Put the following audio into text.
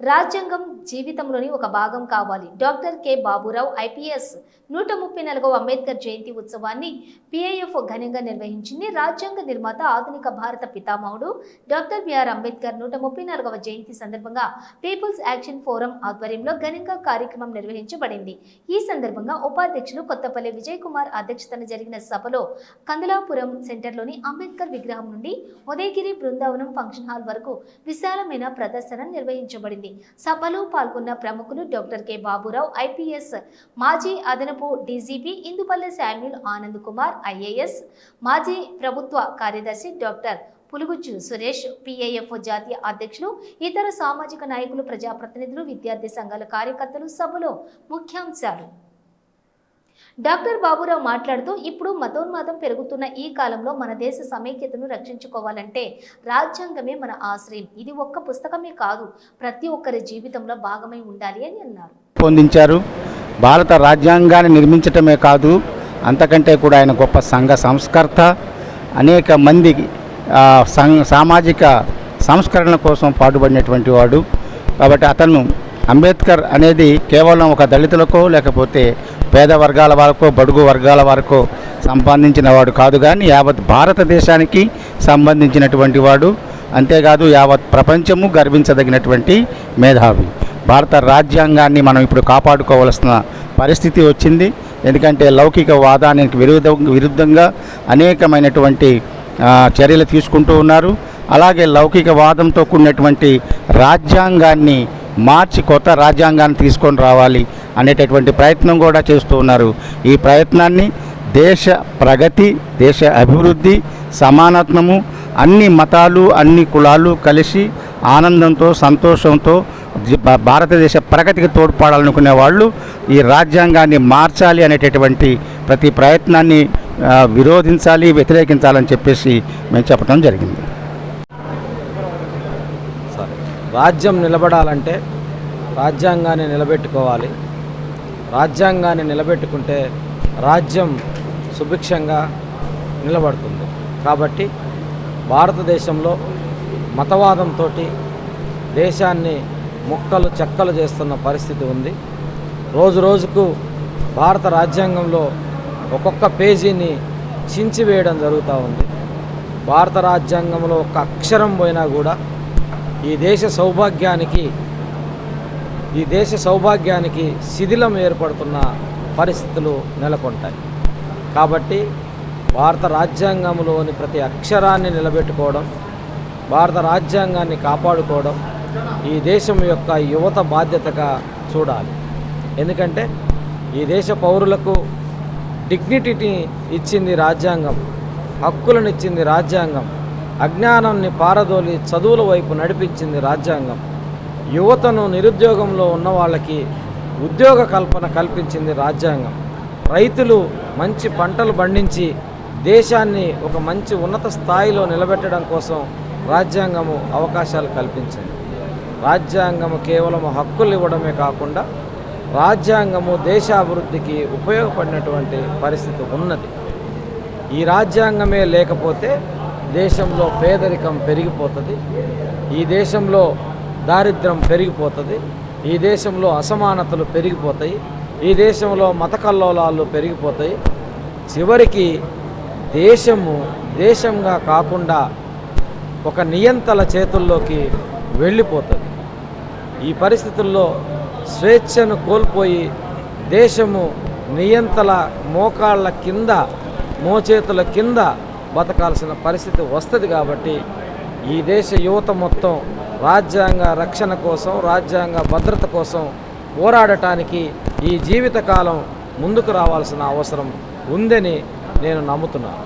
రాజ్యాంగం జీవితంలోని ఒక భాగం కావాలి. Doctor K. బాబురావు ఐపీఎస్ నూట ముప్పై నాలుగవ అంబేద్కర్ జయంతి ఉత్సవాన్ని పిఐఎఫ్ ఘనంగా నిర్వహించింది రాజ్యాంగ నిర్మాత ఆధునిక భారత పితామహుడు డాక్టర్ బిఆర్ అంబేద్కర్ నూట ముప్పై నాలుగవ జయంతి సందర్భంగా పీపుల్స్ యాక్షన్ ఫోరం ఆధ్వర్యంలో ఘనంగా కార్యక్రమం నిర్వహించబడింది. ఈ సందర్భంగా ఉపాధ్యక్షులు కొత్తపల్లి విజయ్ కుమార్ అధ్యక్షతన జరిగిన సభలో కందలాపురం సెంటర్లోని అంబేద్కర్ విగ్రహం నుండి ఉదయగిరి బృందావనం ఫంక్షన్ హాల్ వరకు విశాలమైన ప్రదర్శన నిర్వహించబడింది. సభలో పాల్గొన్న ప్రముఖులు డాక్టర్ కె బాబురావు ఐపీఎస్ మాజీ అదనపు DGP Indupalli Samuel Anand Kumar IAS మాజీ ప్రభుత్వ కార్యదర్శి డాక్టర్ పులుగుచ్చు సురేష్ పిఐఎఫ్ జాతీయ అధ్యక్షులు ఇతర సామాజిక నాయకులు ప్రజాప్రతినిధులు విద్యార్థి సంఘాల కార్యకర్తలు సభలో ముఖ్యాంశాలు. డాక్టర్ బాబురావు మాట్లాడుతూ ఇప్పుడు మతోన్మాదం పెరుగుతున్న ఈ కాలంలో మన దేశ సమైక్యతను రక్షించుకోవాలంటే రాజ్యాంగమే మన ఆశ్రయం. ఇది ఒక్క పుస్తకమే కాదు ప్రతి ఒక్కరి జీవితంలో భాగమై ఉండాలి అని అన్నారు. పొందించారు భారత రాజ్యాంగాన్ని నిర్మించటమే కాదు అంతకంటే కూడా ఆయన గొప్ప సంఘ సంస్కర్త. అనేక మంది సం- సామాజిక సంస్కరణ కోసం పాటుపడినటువంటి వాడు. కాబట్టి అతను అంబేద్కర్ అనేది కేవలం ఒక దళితులకో లేకపోతే పేద వర్గాల వరకు బడుగు వర్గాల వరకు సంపాదించిన వాడు కాదు కానీ యావత్ భారతదేశానికి సంబంధించినటువంటి వాడు. అంతేకాదు యావత్ ప్రపంచము గర్వించదగినటువంటి మేధావి. భారత రాజ్యాంగాన్ని మనం ఇప్పుడు కాపాడుకోవాల్సిన పరిస్థితి వచ్చింది. ఎందుకంటే లౌకిక వాదానికి విరుద్ధ విరుద్ధంగా అనేకమైనటువంటి చర్యలు తీసుకుంటూ ఉన్నారు. అలాగే లౌకిక వాదంతో కూడినటువంటి రాజ్యాంగాన్ని మార్చి కొత్త రాజ్యాంగాన్ని తీసుకొని రావాలి అనేటటువంటి ప్రయత్నం కూడా చేస్తూ ఉన్నారు. ఈ ప్రయత్నాన్ని దేశ ప్రగతి దేశ అభివృద్ధి సమానత్వము అన్ని మతాలు అన్ని కులాలు కలిసి ఆనందంతో సంతోషంతో భారతదేశ ప్రగతికి తోడ్పడాలనుకునే వాళ్ళు ఈ రాజ్యాంగాన్ని మార్చాలి అనేటటువంటి ప్రతి ప్రయత్నాన్ని విరోధించాలి వ్యతిరేకించాలని చెప్పేసి మేము చెప్పడం జరిగింది. రాజ్యం నిలబడాలంటే రాజ్యాంగాన్ని నిలబెట్టుకోవాలి. రాజ్యాంగాన్ని నిలబెట్టుకుంటే రాజ్యం సుభిక్షంగా నిలబడుతుంది. కాబట్టి భారతదేశంలో మతవాదంతో దేశాన్ని ముక్కలు చెక్కలు చేస్తున్న పరిస్థితి ఉంది. రోజు రోజుకు భారత రాజ్యాంగంలో ఒక్కొక్క పేజీని చించివేయడం జరుగుతూ ఉంది. భారత రాజ్యాంగంలో ఒక అక్షరం పోయినా కూడా ఈ దేశ సౌభాగ్యానికి ఈ దేశ సౌభాగ్యానికి శిథిలం ఏర్పడుతున్న పరిస్థితులు నెలకొంటాయి. కాబట్టి భారత రాజ్యాంగంలోని ప్రతి అక్షరాన్ని నిలబెట్టుకోవడం భారత రాజ్యాంగాన్ని కాపాడుకోవడం ఈ దేశం యొక్క యువత బాధ్యతగా చూడాలి. ఎందుకంటే ఈ దేశ పౌరులకు డిగ్నిటీని ఇచ్చింది రాజ్యాంగం హక్కులను ఇచ్చింది రాజ్యాంగం అజ్ఞానాన్ని పారదోలి చదువుల వైపు నడిపించింది రాజ్యాంగం. యువతను నిరుద్యోగంలో ఉన్న వాళ్ళకి ఉద్యోగ కల్పన కల్పించింది రాజ్యాంగం. రైతులు మంచి పంటలు పండించి దేశాన్ని ఒక మంచి ఉన్నత స్థాయిలో నిలబెట్టడం కోసం రాజ్యాంగము అవకాశాలు కల్పించింది. రాజ్యాంగము కేవలం హక్కులు ఇవ్వడమే కాకుండా రాజ్యాంగము దేశాభివృద్ధికి ఉపయోగపడినటువంటి పరిస్థితి ఉన్నది. ఈ రాజ్యాంగమే లేకపోతే దేశంలో పేదరికం పెరిగిపోతుంది. ఈ దేశంలో దారిద్ర్యం పెరిగిపోతుంది. ఈ దేశంలో అసమానతలు పెరిగిపోతాయి. ఈ దేశంలో మత కల్లోలాలు పెరిగిపోతాయి. చివరికి దేశము దేశంగా కాకుండా ఒక నియంతల చేతుల్లోకి వెళ్ళిపోతుంది. ఈ పరిస్థితుల్లో స్వేచ్ఛను కోల్పోయి దేశము నియంతల మోకాళ్ళ కింద మోచేతుల కింద బతకాల్సిన పరిస్థితి వస్తుంది కాబట్టి ఈ దేశ యువత మొత్తం రాజ్యాంగ రక్షణ కోసం రాజ్యాంగ భద్రత కోసం పోరాడటానికి ఈ జీవితకాలం ముందుకు రావాల్సిన అవసరం ఉందని నేను నమ్ముతున్నాను.